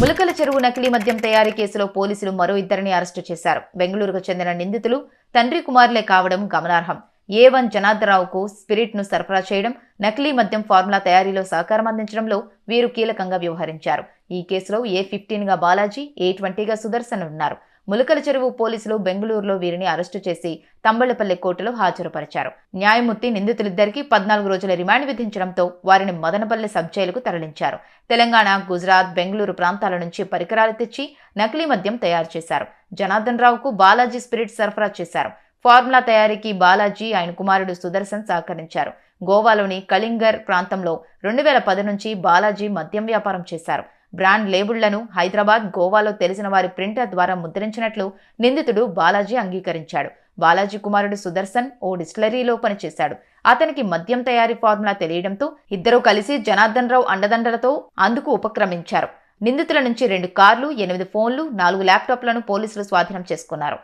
ములకల చెరువు నకిలీ మద్యం తయారీ కేసులో పోలీసులు మరో ఇద్దరిని అరెస్టు చేశారు. బెంగళూరుకు చెందిన నిందితులు తండ్రి కుమారులే కావడం గమనార్హం. ఏ వన్ జనార్దరావుకు స్పిరిట్ను సరఫరా చేయడం నకిలీ మద్యం ఫార్ములా తయారీలో సహకారం అందించడంలో వీరు కీలకంగా వ్యవహరించారు. ఈ కేసులో ఏ ఫిఫ్టీన్గా బాలాజీ ఏ ట్వంటీగా సుదర్శన్ ఉన్నారు. ములకల చెరువు పోలీసులు బెంగళూరులో వీరిని అరెస్టు చేసి తంబళ్ళపల్లి కోర్టులో హాజరుపరిచారు. న్యాయమూర్తి నిందితులిద్దరికీ పద్నాలుగు రోజుల రిమాండ్ విధించడంతో వారిని మదనపల్లి సబ్ జైలుకు తరలించారు. తెలంగాణ గుజరాత్ బెంగళూరు ప్రాంతాల నుంచి పరికరాలు తెచ్చి నకిలీ మద్యం తయారు చేశారు. జనార్దన్ రావుకు బాలాజీ స్పిరిట్ సరఫరా చేశారు. ఫార్ములా తయారీకి బాలాజీ ఆయన కుమారుడు సుదర్శన్ సహకరించారు. గోవాలోని కళింగర్ ప్రాంతంలో రెండు వేల పది నుంచి బాలాజీ మద్యం వ్యాపారం చేశారు. బ్రాండ్ లేబుళ్ళను హైదరాబాద్ గోవాలో తెలిసిన వారి ప్రింటర్ ద్వారా ముద్రించినట్లు నిందితుడు బాలాజీ అంగీకరించాడు. బాలాజీ కుమారుడు సుదర్శన్ ఓ డిస్టిలరీలో పనిచేశాడు. అతనికి మద్యం తయారీ ఫార్ములా తెలియడంతో ఇద్దరూ కలిసి జనార్దన్ రావు అండదండలతో అందుకు ఉపక్రమించారు. నిందితుల నుంచి రెండు కార్లు ఎనిమిది ఫోన్లు నాలుగు ల్యాప్టాప్లను పోలీసులు స్వాధీనం చేసుకున్నారు.